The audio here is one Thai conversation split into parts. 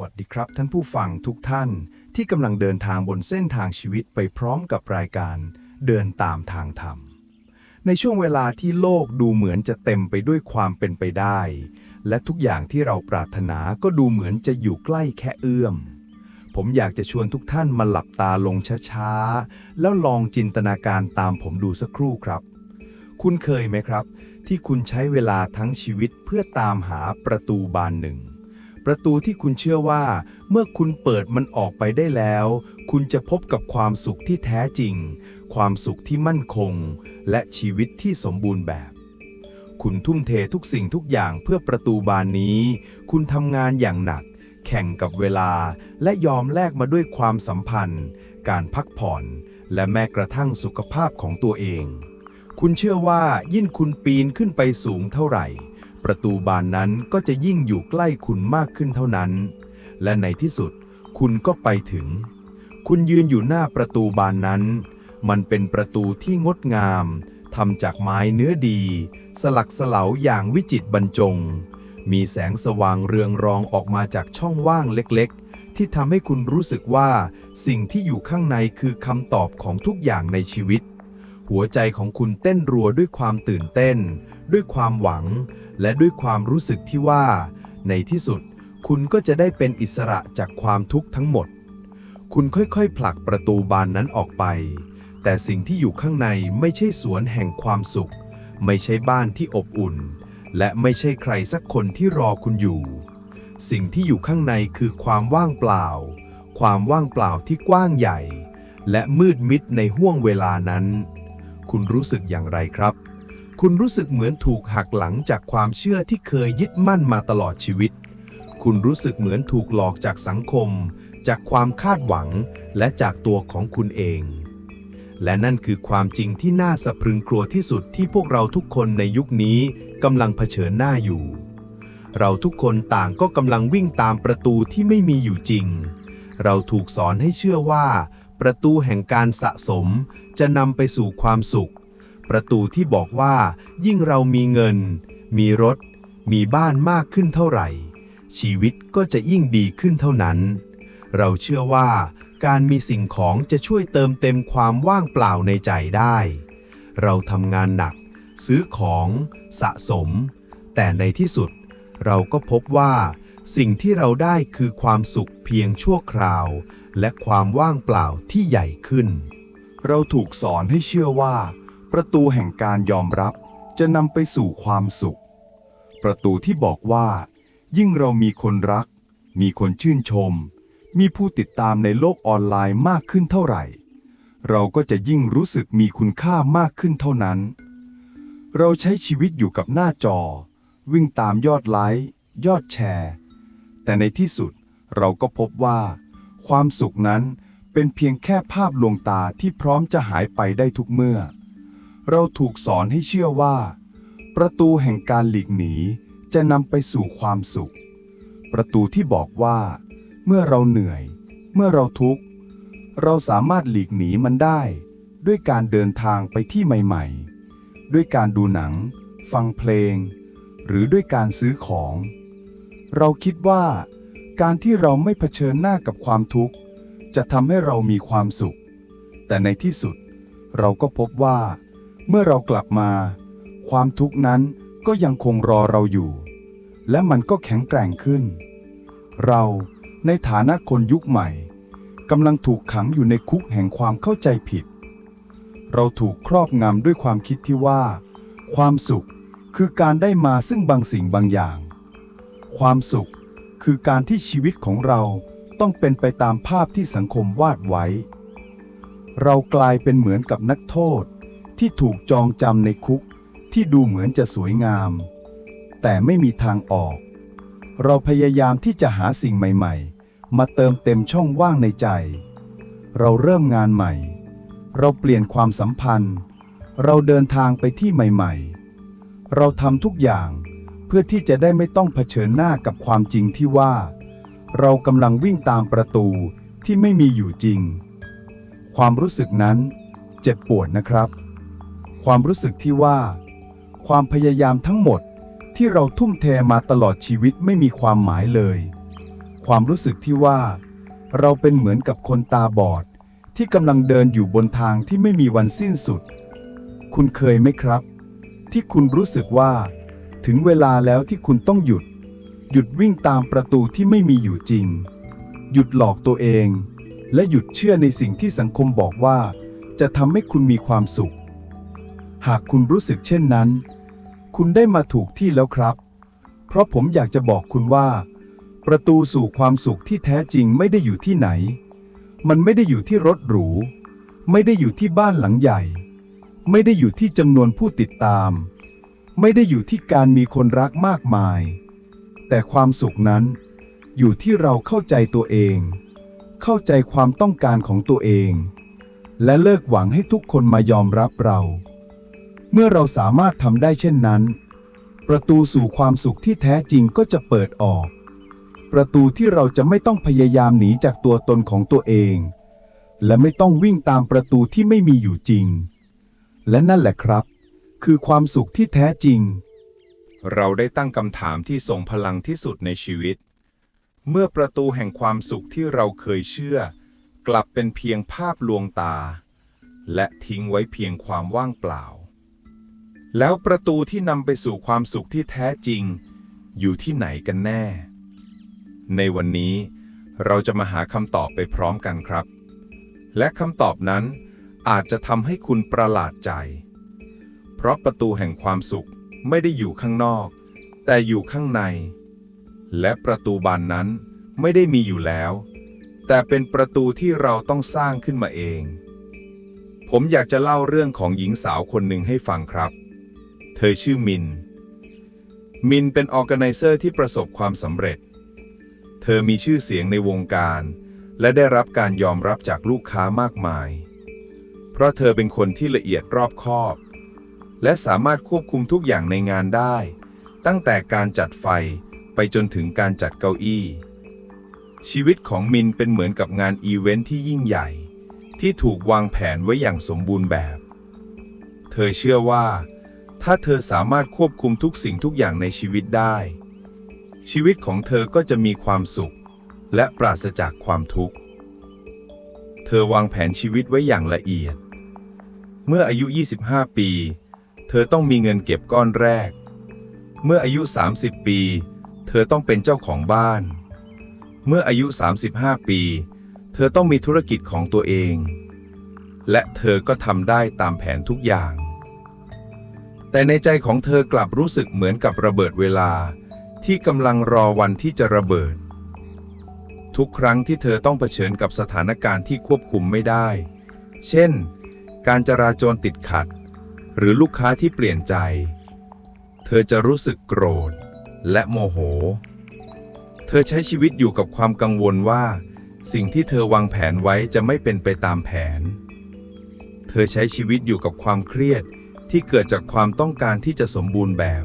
วัสดีครับท่านผู้ฟังทุกท่านที่กำลังเดินทางบนเส้นทางชีวิตไปพร้อมกับรายการเดินตามทางธรรม ในช่วงเวลาที่โลกดูเหมือนจะเต็มไปด้วยความเป็นไปได้ และทุกอย่างที่เราปรารถนาก็ดูเหมือนจะอยู่ใกล้แค่เอื้อม ผมอยากจะชวนทุกท่านมาหลับตาลงช้าๆ แล้วลองจินตนาการตามผมดูสักครู่ครับ คุณเคยไหมครับ ที่คุณใช้เวลาทั้งชีวิตเพื่อตามหาประตูบานหนึ่ง ประตูที่คุณเชื่อว่า เมื่อคุณเปิดมันออกไปได้แล้ว คุณจะพบกับความสุขที่แท้จริง ความสุขที่มั่นคง และชีวิตที่สมบูรณ์แบบ คุณทุ่มเททุกสิ่งทุกอย่างเพื่อประตูบานนี้ คุณทำงานอย่างหนัก แข่งกับเวลา และยอมแลกมาด้วยความสัมพันธ์ การพักผ่อน และแม้กระทั่งสุขภาพของตัวเอง คุณเชื่อว่ายิ่งคุณปีนขึ้นไปสูงเท่าไหร่ ประตูบานนั้นก็จะยิ่งอยู่ใกล้คุณมากขึ้นเท่านั้น และในที่สุดคุณก็ไปถึง คุณยืนอยู่หน้าประตูบานนั้น มันเป็นประตูที่งดงามทำจากไม้เนื้อดี สลักสลาวอย่างวิจิตรบรรจง มีแสงสว่างเรืองรองออกมาจากช่องว่างเล็กๆ ที่ทำให้คุณรู้สึกว่าสิ่งที่อยู่ข้างในคือคำตอบของทุกอย่างในชีวิต หัวใจของคุณเต้นรัวด้วยความตื่นเต้น ด้วยความหวัง และด้วยความรู้สึกที่ว่า ในที่สุด คุณก็จะได้เป็นอิสระจากความทุกข์ทั้งหมด คุณค่อยๆ ผลักประตูบานนั้นออกไป แต่สิ่งที่อยู่ข้างในไม่ใช่สวนแห่งความสุข ไม่ใช่บ้านที่อบอุ่น และไม่ใช่ใครสักคนที่รอคุณอยู่ สิ่งที่อยู่ข้างในคือความว่างเปล่า ความว่างเปล่าที่กว้างใหญ่ และมืดมิดในห้วงเวลานั้น คุณรู้สึกอย่างไรครับ คุณรู้สึกเหมือนถูกหักหลังจากความเชื่อที่เคยยึดมั่นมาตลอดชีวิต คุณรู้สึกเหมือนถูกหลอกจากสังคม จากความคาดหวัง และจากตัวของคุณเอง และนั่นคือความจริงที่น่าสะพรึงกลัวที่สุดที่พวกเราทุกคนในยุคนี้กำลังเผชิญหน้าอยู่ เราทุกคนต่างก็กำลังวิ่งตามประตูที่ไม่มีอยู่จริง เราถูกสอนให้เชื่อว่า ประตูแห่งการสะสมจะนำไปสู่ความสุข ประตูที่บอกว่า ยิ่งเรามีเงิน มีรถ มีบ้านมากขึ้นเท่าไหร่ ชีวิตก็จะยิ่งดีขึ้นเท่านั้น เราเชื่อว่า การมีสิ่งของจะช่วยเติมเต็มความว่างเปล่าในใจได้ เราทำงานหนัก ซื้อของสะสม แต่ในที่สุด เราก็พบว่า สิ่งที่เราได้คือความสุขเพียงชั่วคราว และความว่างเปล่าที่ใหญ่ขึ้น เราถูกสอนให้เชื่อว่า ประตูแห่งการยอมรับจะนำไปสู่ความสุข ประตูที่บอกว่า ยิ่งเรามีคนรัก มีคนชื่นชม มีผู้ติดตามในโลกออนไลน์มากขึ้นเท่าไหร่ เราก็จะยิ่งรู้สึกมีคุณค่ามากขึ้นเท่านั้น เราใช้ชีวิตอยู่กับหน้าจอ วิ่งตามยอดไลค์ยอดแชร์ แต่ในที่สุดเราก็พบว่า ความสุขนั้นเป็นเพียงแค่ภาพลวงตาที่พร้อมจะหายไปได้ทุกเมื่อ เราถูกสอนให้เชื่อว่า ประตูแห่งการหลีกหนีจะนำไปสู่ความสุข ประตูที่บอกว่า เมื่อเราเหนื่อย เมื่อเราทุกข์ เราสามารถหลีกหนีมันได้ ด้วยการเดินทางไปที่ใหม่ ๆ ด้วยการดูหนัง ฟังเพลง หรือด้วยการซื้อของ เราคิดว่า การที่เราไม่เผชิญหน้ากับความทุกข์ จะทำให้เรามีความสุข แต่ในที่สุดเราก็พบว่า เมื่อเรากลับมา ความทุกข์นั้นก็ยังคงรอเราอยู่ และมันก็แข็งแกร่งขึ้น เราในฐานะคนยุคใหม่กำลังถูกขังอยู่ในคุกแห่งความเข้าใจผิด เราถูกครอบงำด้วยความคิดที่ว่า ความสุขคือการได้มาซึ่งบางสิ่งบางอย่าง ความสุขคือการที่ชีวิตของเราต้องเป็นไปตามภาพที่สังคมวาดไว้ เรากลายเป็นเหมือนกับนักโทษ ที่ถูกจองจำในคุกที่ดูเหมือนจะสวยงาม แต่ไม่มีทางออก เราพยายามที่จะหาสิ่งใหม่ๆ มาเติมเต็มช่องว่างในใจ เราเริ่มงานใหม่ เราเปลี่ยนความสัมพันธ์ เราเดินทางไปที่ใหม่ ๆ เราทำทุกอย่างเพื่อที่จะได้ไม่ต้องเผชิญหน้ากับความจริงที่ว่า เรากำลังวิ่งตามประตูที่ไม่มีอยู่จริง ความรู้สึกนั้นเจ็บปวดนะครับ ความรู้สึกที่ว่า ความพยายามทั้งหมดที่เราทุ่มเทมาตลอดชีวิตไม่มีความหมายเลย ความรู้สึกที่ว่า เราเป็นเหมือนกับคนตาบอด ที่กำลังเดินอยู่บนทางที่ไม่มีวันสิ้นสุด คุณเคยไหมครับ ที่คุณรู้สึกว่า ถึงเวลาแล้วที่คุณต้องหยุด หยุดวิ่งตามประตูที่ไม่มีอยู่จริง หยุดหลอกตัวเอง และหยุดเชื่อในสิ่งที่สังคมบอกว่า จะทำให้คุณมีความสุข หากคุณรู้สึกเช่นนั้น คุณได้มาถูกที่แล้วครับ เพราะผมอยากจะบอกคุณว่า ประตูสู่ความสุขที่แท้จริงไม่ได้อยู่ที่ไหน มันไม่ได้อยู่ที่รถหรู ไม่ได้อยู่ที่บ้านหลังใหญ่ ไม่ได้อยู่ที่จำนวนผู้ติดตาม ไม่ได้อยู่ที่การมีคนรักมากมาย แต่ความสุขนั้น อยู่ที่เราเข้าใจตัวเอง เข้าใจความต้องการของตัวเอง และเลิกหวังให้ทุกคนมายอมรับเรา เมื่อเราสามารถทำได้เช่นนั้น ประตูสู่ความสุขที่แท้จริงก็จะเปิดออก ประตูที่เราจะไม่ต้องพยายามหนีจากตัวตนของตัวเอง และไม่ต้องวิ่งตามประตูที่ไม่มีอยู่จริง และนั่นแหละครับ คือความสุขที่แท้จริง เราได้ตั้งคำถามที่ทรงพลังที่สุดในชีวิต เมื่อประตูแห่งความสุขที่เราเคยเชื่อ กลับเป็นเพียงภาพลวงตา และทิ้งไว้เพียงความว่างเปล่า แล้วประตูที่นำไปสู่ความสุขที่แท้จริง อยู่ที่ไหนกันแน่ ในวันนี้เราจะมาหาคำตอบไปพร้อมกันครับ และคำตอบนั้นอาจจะทำให้คุณประหลาดใจ เพราะประตูแห่งความสุขไม่ได้อยู่ข้างนอก แต่อยู่ข้างใน และประตูบานนั้นไม่ได้มีอยู่แล้ว แต่เป็นประตูที่เราต้องสร้างขึ้นมาเอง ผมอยากจะเล่าเรื่องของหญิงสาวคนหนึ่งให้ฟังครับ เธอชื่อมิน มินเป็นออแกไนเซอร์ที่ประสบความสำเร็จ เธอมีชื่อเสียงในวงการ และได้รับการยอมรับจากลูกค้ามากมาย เพราะเธอเป็นคนที่ละเอียดรอบคอบ และสามารถควบคุมทุกอย่างในงานได้ ตั้งแต่การจัดไฟไปจนถึงการจัดเก้าอี้ ชีวิตของมินเป็นเหมือนกับงานอีเวนท์ที่ยิ่งใหญ่ ที่ถูกวางแผนไว้อย่างสมบูรณ์แบบ เธอเชื่อว่า ถ้าเธอสามารถควบคุมทุกสิ่งทุกอย่างในชีวิตได้ ชีวิตของเธอก็จะมีความสุข และปราศจากความทุกข์ เธอวางแผนชีวิตไว้อย่างละเอียด เมื่ออายุ 25 ปี เธอต้องมีเงินเก็บก้อนแรก เมื่ออายุ 30 ปี เธอต้องเป็นเจ้าของบ้าน เมื่ออายุ 35 ปี เธอต้องมีธุรกิจของตัวเอง และเธอก็ทำได้ตามแผนทุกอย่าง แต่ในใจของเธอกลับรู้สึกเหมือนกับระเบิดเวลา ที่กำลังรอวันที่จะระเบิด ทุกครั้งที่เธอต้องเผชิญกับสถานการณ์ที่ควบคุมไม่ได้ เช่น การจราจรติดขัด หรือลูกค้าที่เปลี่ยนใจ เธอจะรู้สึกโกรธ และโมโห เธอใช้ชีวิตอยู่กับความกังวลว่า สิ่งที่เธอวางแผนไว้จะไม่เป็นไปตามแผน เธอใช้ชีวิตอยู่กับความเครียด ที่เกิดจากความต้องการที่จะสมบูรณ์แบบ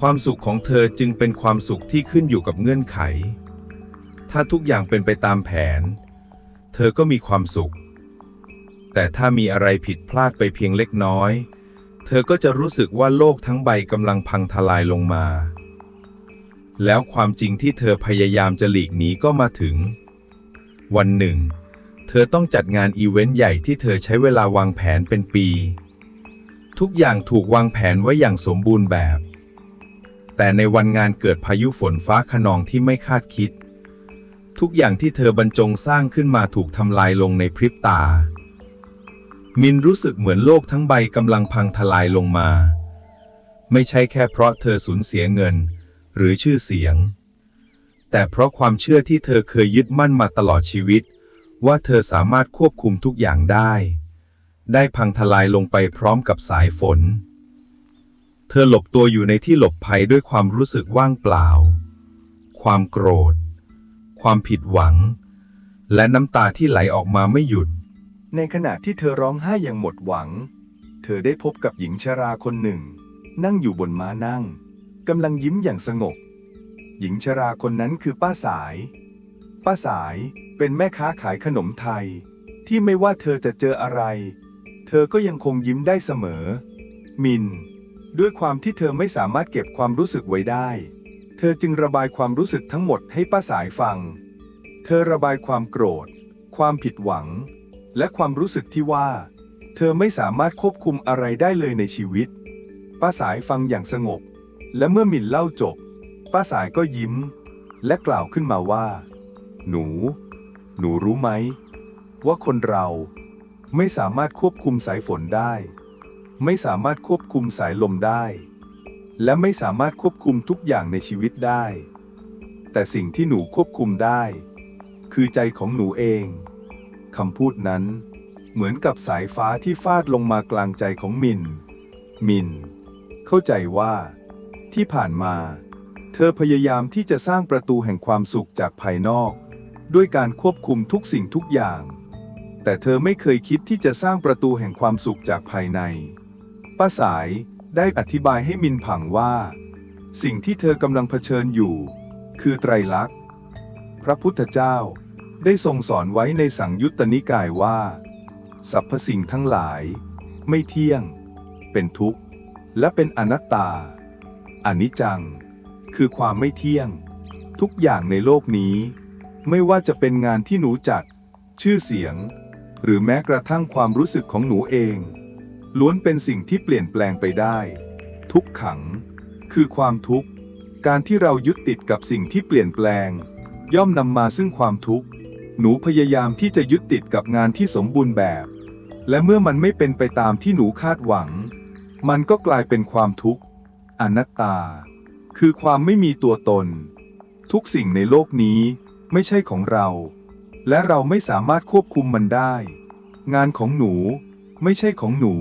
ความสุขของเธอจึงเป็นความสุขที่ขึ้นอยู่กับเงื่อนไข ถ้าทุกอย่างเป็นไปตามแผน เธอก็มีความสุข แต่ถ้ามีอะไรผิดพลาดไปเพียงเล็กน้อย เธอก็จะรู้สึกว่าโลกทั้งใบกำลังพังทลายลงมา แล้วความจริงที่เธอพยายามจะหลีกหนีก็มาถึง วันหนึ่ง เธอต้องจัดงานอีเวนต์ใหญ่ที่เธอใช้เวลาวางแผนเป็นปี ทุกอย่างถูกวางแผนไว้อย่างสมบูรณ์แบบ แต่ในวันงานเกิดพายุฝนฟ้าขนองที่ไม่คาดคิด ทุกอย่างที่เธอบรรจงสร้างขึ้นมาถูกทำลายลงในพริบตา มินรู้สึกเหมือนโลกทั้งใบกำลังพังทลายลงมา ไม่ใช่แค่เพราะเธอสูญเสียเงิน หรือชื่อเสียง แต่เพราะความเชื่อที่เธอเคยยึดมั่นมาตลอดชีวิต ว่าเธอสามารถควบคุมทุกอย่างได้ ได้พังทลายลงไปพร้อมกับสายฝน เธอหลบตัวอยู่ในที่หลบภัยด้วยความรู้สึกว่างเปล่า ความโกรธ ความผิดหวัง และน้ำตาที่ไหลออกมาไม่หยุด ในขณะที่เธอร้องไห้อย่างหมดหวัง เธอได้พบกับหญิงชราคนหนึ่ง นั่งอยู่บนม้านั่งกำลังยิ้มอย่างสงบ หญิงชราคนนั้นคือป้าสาย ป้าสายเป็นแม่ค้าขายขนมไทย ที่ไม่ว่าเธอจะเจออะไร เธอก็ยังคงยิ้มได้เสมอ มิน ด้วยความที่เธอไม่สามารถเก็บความรู้สึกไว้ได้ เธอจึงระบายความรู้สึกทั้งหมดให้ป้าสายฟัง เธอระบายความโกรธ ความผิดหวัง และความรู้สึกที่ว่า เธอไม่สามารถควบคุมอะไรได้เลยในชีวิต ป้าสายฟังอย่างสงบ และเมื่อมินเล่าจบ ป้าสายก็ยิ้ม และกล่าวขึ้นมาว่า หนู หนูรู้ไหม ว่าคนเรา ไม่สามารถควบคุมสายฝนได้ ไม่สามารถควบคุมสายลมได้ และไม่สามารถควบคุมทุกอย่างในชีวิตได้ แต่สิ่งที่หนูควบคุมได้ คือใจของหนูเองคำพูดนั้น เหมือนกับสายฟ้าที่ฟาดลงมากลางใจของมิน มิน เข้าใจว่า ที่ผ่านมา เธอพยายามที่จะสร้างประตูแห่งความสุขจากภายนอก ด้วยการควบคุมทุกสิ่งทุกอย่าง แต่เธอไม่เคยคิดที่จะสร้างประตูแห่งความสุขจากภายใน ป้าสายได้อธิบายให้มินผังว่า สิ่งที่เธอกำลังเผชิญอยู่ คือไตรลักษณ์ พระพุทธเจ้าได้ทรงสอนไว้ในสังยุตตนิกายว่า สรรพสิ่งทั้งหลาย ไม่เที่ยง เป็นทุกข์ และเป็นอนัตตา อนิจจัง คือความไม่เที่ยง ทุกอย่างในโลกนี้ ไม่ว่าจะเป็นงานที่หนูจัด ชื่อเสียง หรือแม้กระทั่งความรู้สึกของหนูเอง ล้วนเป็นสิ่งที่เปลี่ยนแปลงไปได้ ทุกขัง คือความทุกข์ การที่เรายึดติดกับสิ่งที่เปลี่ยนแปลง ย่อมนำมาซึ่งความทุกข์ หนูพยายามที่จะยึดติดกับงานที่สมบูรณ์แบบ และเมื่อมันไม่เป็นไปตามที่หนูคาดหวัง มันก็กลายเป็นความทุกข์ อนัตตา คือความไม่มีตัวตน ทุกสิ่งในโลกนี้ไม่ใช่ของเรา และเราไม่สามารถควบคุมมันได้ งานของหนูไม่ใช่ของหนู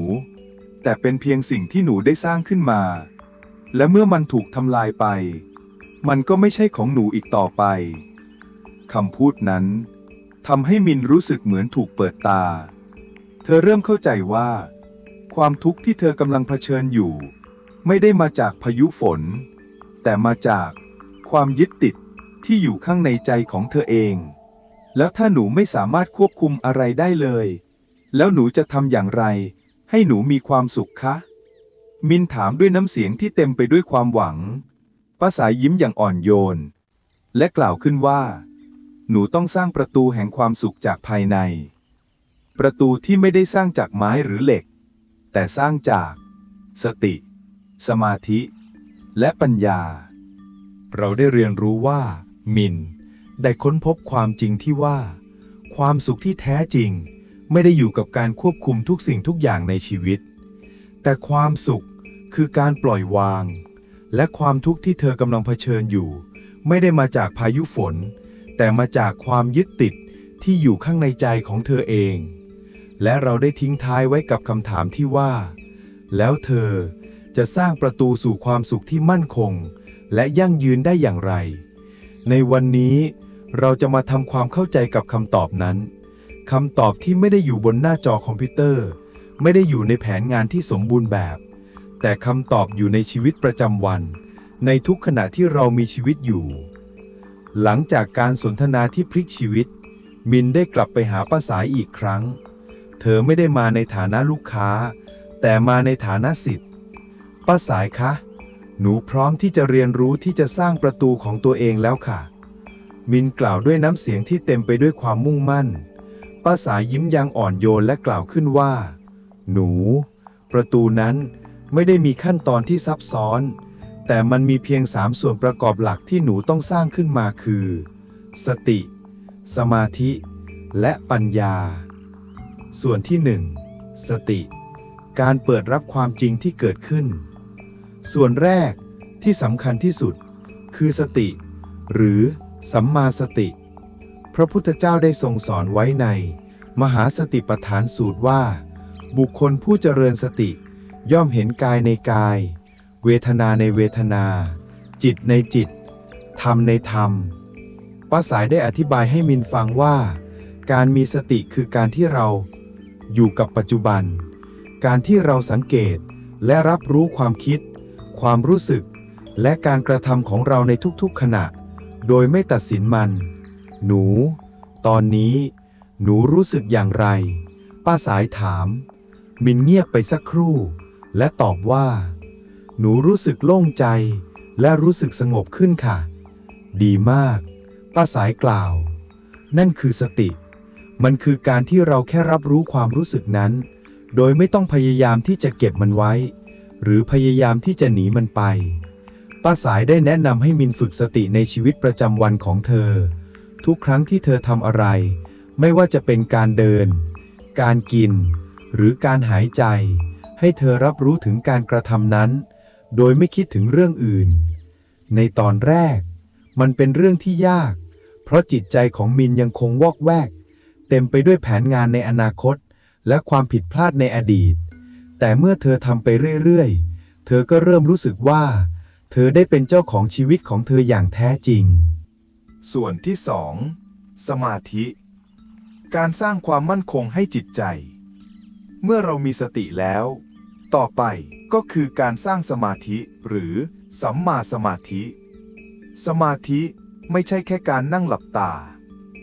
แต่เป็นเพียงสิ่งที่หนูได้สร้างขึ้นมา และเมื่อมันถูกทำลายไป มันก็ไม่ใช่ของหนูอีกต่อไปคำพูดนั้นทำให้มินรู้สึกเหมือนถูกเปิดตา เธอเริ่มเข้าใจว่า ความทุกข์ที่เธอกำลังเผชิญอยู่ ไม่ได้มาจากพายุฝน แต่มาจากความยึดติดที่อยู่ข้างในใจของเธอเอง แล้วถ้าหนูไม่สามารถควบคุมอะไรได้เลย แล้วหนูจะทำอย่างไร ให้หนูมีความสุขคะ มินถามด้วยน้ำเสียงที่เต็มไปด้วยความหวังป้าสายยิ้มอย่างอ่อนโยน และกล่าวขึ้นว่า หนูต้องสร้างประตูแห่งความสุขจากภายใน ประตูที่ไม่ได้สร้างจากไม้หรือเหล็ก แต่สร้างจาก สติ สมาธิ และปัญญา เราได้เรียนรู้ว่า มิน ได้ค้นพบความจริงที่ว่า ความสุขที่แท้จริง ไม่ได้อยู่กับการควบคุมทุกสิ่งทุกอย่างในชีวิต แต่ความสุขคือการปล่อยวาง และความทุกข์ที่เธอกำลังเผชิญอยู่ ไม่ได้มาจากพายุฝน แต่มาจากความยึดติดที่อยู่ข้างในใจของเธอเอง และเราได้ทิ้งท้ายไว้กับคำถามที่ว่า แล้วเธอจะสร้างประตูสู่ความสุขที่มั่นคง และยั่งยืนได้อย่างไร ในวันนี้ เราจะมาทำความเข้าใจกับคำตอบนั้นคำตอบที่ไม่ได้อยู่บนหน้าจอคอมพิวเตอร์ ไม่ได้อยู่ในแผนงานที่สมบูรณ์แบบ แต่คำตอบอยู่ในชีวิตประจำวัน ในทุกขณะที่เรามีชีวิตอยู่ หลังจากการสนทนาที่พลิกชีวิต มินได้กลับไปหาป้าสายอีกครั้ง เธอไม่ได้มาในฐานะลูกค้า แต่มาในฐานะสิทธิ์ป้าสายคะ หนูพร้อมที่จะเรียนรู้ที่จะสร้างประตูของตัวเองแล้วค่ะ มินกล่าวด้วยน้ำเสียงที่เต็มไปด้วยความมุ่งมั่น ป้าสายยิ้มยังอ่อนโยนและกล่าวขึ้นว่า หนู ประตูนั้นไม่ได้มีขั้นตอนที่ซับซ้อน แต่มันมีเพียงสามส่วนประกอบหลักที่หนูต้องสร้างขึ้นมาคือ สติ สมาธิ และปัญญา ส่วนที่หนึ่งสติ การเปิดรับความจริงที่เกิดขึ้น ส่วนแรกที่สำคัญที่สุด คือสติ หรือ สัมมาสติ พระพุทธเจ้าได้ทรงสอนไว้ใน มหาสติปัฏฐานสูตรว่า บุคคลผู้เจริญสติ ย่อมเห็นกายในกาย เวทนาในเวทนา จิตในจิต ธรรมในธรรมป้าสายได้อธิบายให้มินฟังว่า การมีสติคือการที่เรา อยู่กับปัจจุบัน การที่เราสังเกตและรับรู้ความคิด ความรู้สึก และการกระทำของเราในทุกๆขณะ โดยไม่ตัดสินมัน หนู ตอนนี้ หนูรู้สึกอย่างไร ป้าสายถาม มินเงียบไปสักครู่ และตอบว่า หนูรู้สึกโล่งใจ และรู้สึกสงบขึ้นค่ะ ดีมาก ป้าสายกล่าว นั่นคือสติ มันคือการที่เราแค่รับรู้ความรู้สึกนั้น โดยไม่ต้องพยายามที่จะเก็บมันไว้ หรือพยายามที่จะหนีมันไป ป้าสายได้แนะนำให้มินฝึกสติในชีวิตประจำวันของเธอ ทุกครั้งที่เธอทำอะไร ไม่ว่าจะเป็นการเดิน การกิน หรือการหายใจ ให้เธอรับรู้ถึงการกระทำนั้น โดยไม่คิดถึงเรื่องอื่น ในตอนแรก มันเป็นเรื่องที่ยาก เพราะจิตใจของมินยังคงวอกแวก เต็มไปด้วยแผนงานในอนาคต และความผิดพลาดในอดีต แต่เมื่อเธอทำไปเรื่อยๆ เธอก็เริ่มรู้สึกว่า เธอได้เป็นเจ้าของชีวิตของเธออย่างแท้จริง ส่วนที่สองสมาธิ การสร้างความมั่นคงให้จิตใจ เมื่อเรามีสติแล้ว ต่อไปก็คือการสร้างสมาธิหรือสัมมาสมาธิ สมาธิไม่ใช่แค่การนั่งหลับตา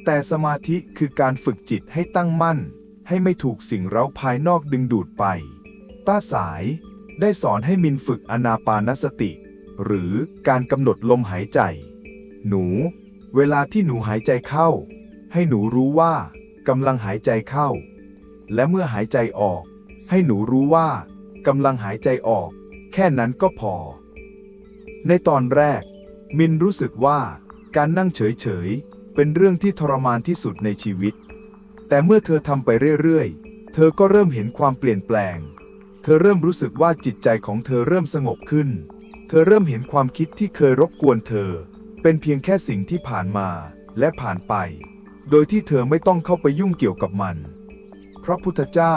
แต่สมาธิคือการฝึกจิตให้ตั้งมั่น ให้ไม่ถูกสิ่งเร้าภายนอกดึงดูดไป ต้าสายได้สอนให้มินฝึกอนาปานสติ หรือการกำหนดลมหายใจ หนู เวลาที่หนูหายใจเข้า ให้หนูรู้ว่ากำลังหายใจเข้า และเมื่อหายใจออก ให้หนูรู้ว่ากำลังหายใจออก แค่นั้นก็พอ ในตอนแรก มินรู้สึกว่าการนั่งเฉยๆ เป็นเรื่องที่ทรมานที่สุดในชีวิต แต่เมื่อเธอทำไปเรื่อยๆ เธอก็เริ่มเห็นความเปลี่ยนแปลง เธอเริ่มรู้สึกว่าจิตใจของเธอเริ่มสงบขึ้น เธอเริ่มเห็นความคิดที่เคยรบกวนเธอ เป็นเพียงแค่สิ่งที่ผ่านมาและผ่านไป โดยที่เธอไม่ต้องเข้าไปยุ่งเกี่ยวกับมัน พระพุทธเจ้า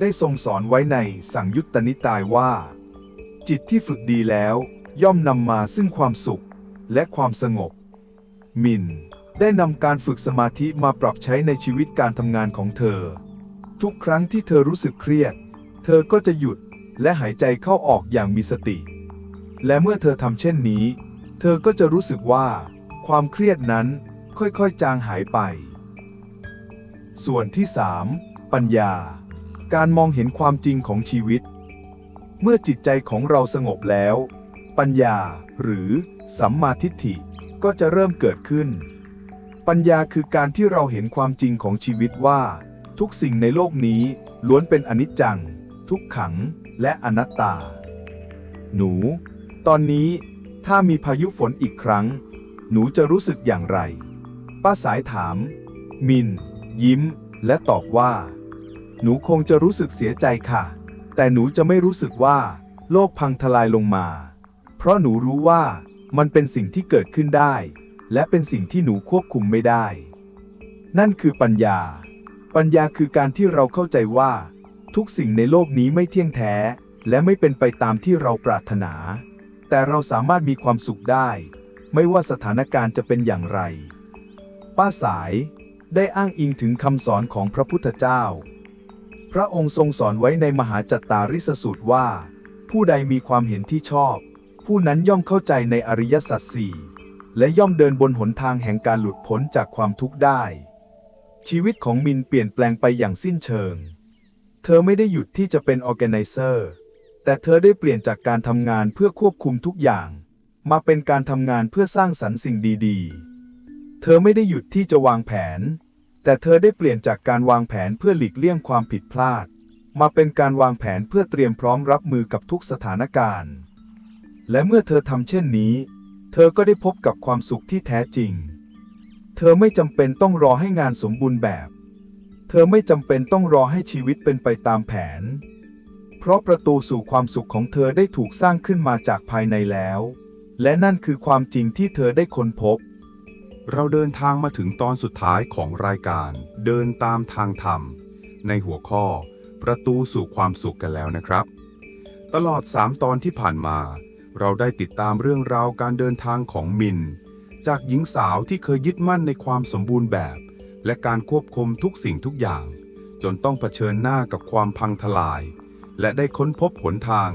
ได้ทรงสอนไว้ในสังยุตตนิตายว่า จิตที่ฝึกดีแล้ว ย่อมนำมาซึ่งความสุขและความสงบ มินได้นำการฝึกสมาธิมาปรับใช้ในชีวิตการทำงานของเธอ ทุกครั้งที่เธอรู้สึกเครียด เธอก็จะหยุดและหายใจเข้าออกอย่างมีสติ และเมื่อเธอทำเช่นนี้ เธอก็จะรู้สึกว่า ความเครียดนั้นค่อยๆ จางหายไป ส่วนที่ 3 ปัญญา การมองเห็นความจริงของชีวิต เมื่อจิตใจของเราสงบแล้ว ปัญญาหรือสัมมาทิฏฐิก็จะเริ่มเกิดขึ้น ปัญญาคือการที่เราเห็นความจริงของชีวิตว่า ทุกสิ่งในโลกนี้ล้วนเป็นอนิจจัง ทุกขัง และอนัตตา หนู ตอนนี้ถ้ามีพายุฝนอีกครั้ง หนูจะรู้สึกอย่างไร ป้าสายถาม มิน ยิ้ม และตอบว่า หนูคงจะรู้สึกเสียใจค่ะ แต่หนูจะไม่รู้สึกว่า โลกพังทลายลงมา เพราะหนูรู้ว่ามันเป็นสิ่งที่เกิดขึ้นได้ และเป็นสิ่งที่หนูควบคุมไม่ได้ นั่นคือปัญญา ปัญญาคือการที่เราเข้าใจว่า ทุกสิ่งในโลกนี้ไม่เที่ยงแท้ และไม่เป็นไปตามที่เราปรารถนา แต่เราสามารถมีความสุขได้ ไม่ว่าสถานการณ์จะเป็นอย่างไร ป้าสายได้อ้างอิงถึงคำสอนของพระพุทธเจ้า พระองค์ทรงสอนไว้ในมหาจัตตาริสสูตรว่า ผู้ใดมีความเห็นที่ชอบ ผู้นั้นย่อมเข้าใจในอริยสัจสี่และย่อมเดินบนหนทางแห่งการหลุดพ้นจากความทุกข์ได้ ชีวิตของมินเปลี่ยนแปลงไปอย่างสิ้นเชิง เธอไม่ได้หยุดที่จะเป็น organizer แแต่เธอได้เปลี่ยนจากการทำงานเพื่อควบคุมทุกอย่าง มาเป็นการทำงานเพื่อสร้างสรรค์สิ่งดีๆ เธอไม่ได้หยุดที่จะวางแผน แต่เธอได้เปลี่ยนจากการวางแผนเพื่อหลีกเลี่ยงความผิดพลาด มาเป็นการวางแผนเพื่อเตรียมพร้อมรับมือกับทุกสถานการณ์ และเมื่อเธอทำเช่นนี้ เธอก็ได้พบกับความสุขที่แท้จริง เธอไม่จำเป็นต้องรอให้งานสมบูรณ์แบบ เธอไม่จำเป็นต้องรอให้ชีวิตเป็นไปตามแผน เพราะประตูสู่ความสุขของเธอได้ถูกสร้างขึ้นมาจากภายในแล้ว และนั่นคือความจริงที่เธอได้ค้นพบ เราเดินทางมาถึงตอนสุดท้ายของรายการ เดินตามทางธรรม ในหัวข้อ ประตูสู่ความสุขกันแล้วนะครับ ตลอด 3 ตอนที่ผ่านมา เราได้ติดตามเรื่องราวการเดินทางของมิน จากหญิงสาวที่เคยยึดมั่นในความสมบูรณ์แบบ และการควบคุมทุกสิ่งทุกอย่าง จนต้องเผชิญหน้ากับความพังทลาย และได้ค้นพบหนทาง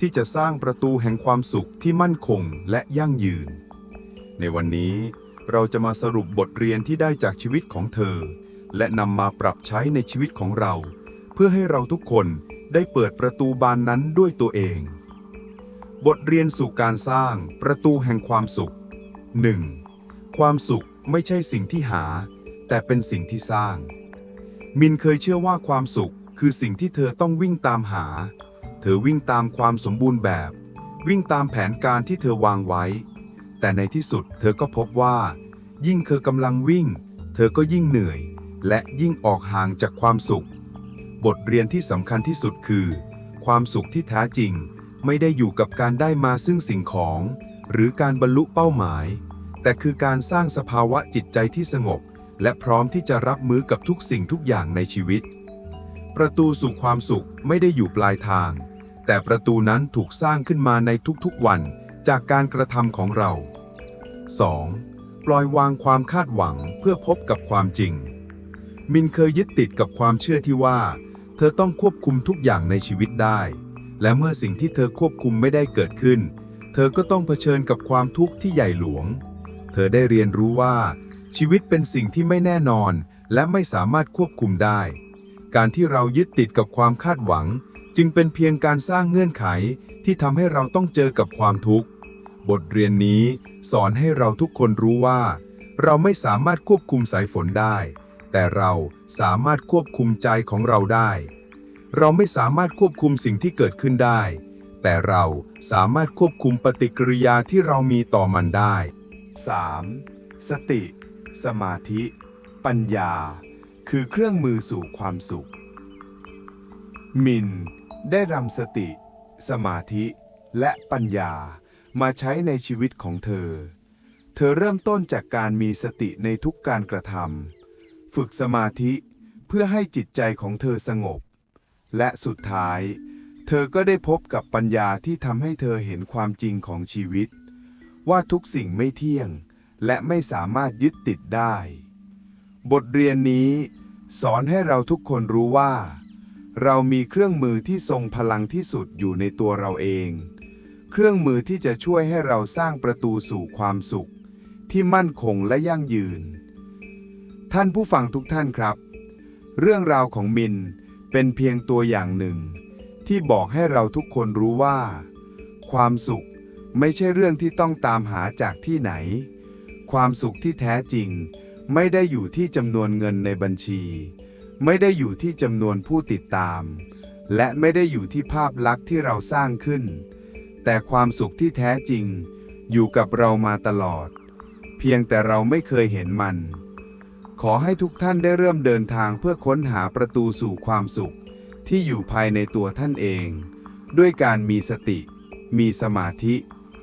ที่จะสร้างประตูแห่งความสุขที่มั่นคงและยั่งยืน ในวันนี้เราจะมาสรุปบทเรียนที่ได้จากชีวิตของเธอ และนำมาปรับใช้ในชีวิตของเรา เพื่อให้เราทุกคนได้เปิดประตูบานนั้นด้วยตัวเอง บทเรียนสู่การสร้างประตูแห่งความสุข 1. ความสุขไม่ใช่สิ่งที่หา แต่เป็นสิ่งที่สร้าง มินเคยเชื่อว่าความสุข คือสิ่งที่เธอต้องวิ่งตามหา เธอวิ่งตามความสมบูรณ์แบบ วิ่งตามแผนการที่เธอวางไว้ แต่ในที่สุดเธอก็พบว่า ยิ่งเธอกำลังวิ่ง เธอก็ยิ่งเหนื่อย และยิ่งออกห่างจากความสุข บทเรียนที่สำคัญที่สุดคือ ความสุขที่แท้จริง ไม่ได้อยู่กับการได้มาซึ่งสิ่งของ หรือการบรรลุเป้าหมาย แต่คือการสร้างสภาวะจิตใจที่สงบ และพร้อมที่จะรับมือกับทุกสิ่งทุกอย่างในชีวิต ประตูสู่ความสุขไม่ได้อยู่ปลายทาง แต่ประตูนั้นถูกสร้างขึ้นมาในทุกๆวันจากการกระทำของเรา 2. ปล่อยวางความคาดหวังเพื่อพบกับความจริง มินเคยยึดติดกับความเชื่อที่ว่า เธอต้องควบคุมทุกอย่างในชีวิตได้ และเมื่อสิ่งที่เธอควบคุมไม่ได้เกิดขึ้น เธอก็ต้องเผชิญกับความทุกข์ที่ใหญ่หลวง เธอได้เรียนรู้ว่า ชีวิตเป็นสิ่งที่ไม่แน่นอน และไม่สามารถควบคุมได้ การที่เรายึดติดกับความคาดหวัง จึงเป็นเพียงการสร้างเงื่อนไขที่ทำให้เราต้องเจอกับความทุกข์ บทเรียนนี้สอนให้เราทุกคนรู้ว่า เราไม่สามารถควบคุมสายฝนได้ แต่เราสามารถควบคุมใจของเราได้ เราไม่สามารถควบคุมสิ่งที่เกิดขึ้นได้ แต่เราสามารถควบคุมปฏิกิริยาที่เรามีต่อมันได้ 3. สติ สมาธิ ปัญญา คือเครื่องมือสู่ความสุข มินได้นำสติ สมาธิ และปัญญามาใช้ในชีวิตของเธอ เธอเริ่มต้นจากการมีสติในทุกการกระทำฝึกสมาธิเพื่อให้จิตใจของเธอสงบ และสุดท้าย เธอก็ได้พบกับปัญญาที่ทำให้เธอเห็นความจริงของชีวิต ว่าทุกสิ่งไม่เที่ยง และไม่สามารถยึดติดได้ บทเรียนนี้ สอนให้เราทุกคนรู้ว่า เรามีเครื่องมือที่ทรงพลังที่สุดอยู่ในตัวเราเอง เครื่องมือที่จะช่วยให้เราสร้างประตูสู่ความสุข ที่มั่นคงและยั่งยืน ท่านผู้ฟังทุกท่านครับ เรื่องราวของมินเป็นเพียงตัวอย่างหนึ่ง ที่บอกให้เราทุกคนรู้ว่า ความสุขไม่ใช่เรื่องที่ต้องตามหาจากที่ไหน ความสุขที่แท้จริง ไม่ได้อยู่ที่จำนวนเงินในบัญชี ไม่ได้อยู่ที่จำนวนผู้ติดตาม และไม่ได้อยู่ที่ภาพลักษณ์ที่เราสร้างขึ้น แต่ความสุขที่แท้จริง อยู่กับเรามาตลอด เพียงแต่เราไม่เคยเห็นมัน ขอให้ทุกท่านได้เริ่มเดินทางเพื่อค้นหาประตูสู่ความสุข ที่อยู่ภายในตัวท่านเอง ด้วยการมีสติ มีสมาธิ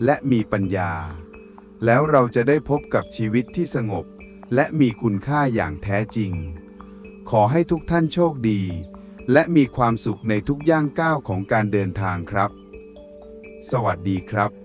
และมีปัญญา แล้วเราจะได้พบกับชีวิตที่สงบ และมีคุณค่าอย่างแท้จริง ขอให้ทุกท่านโชคดี และมีความสุขในทุกย่างก้าวของการเดินทางครับ สวัสดีครับ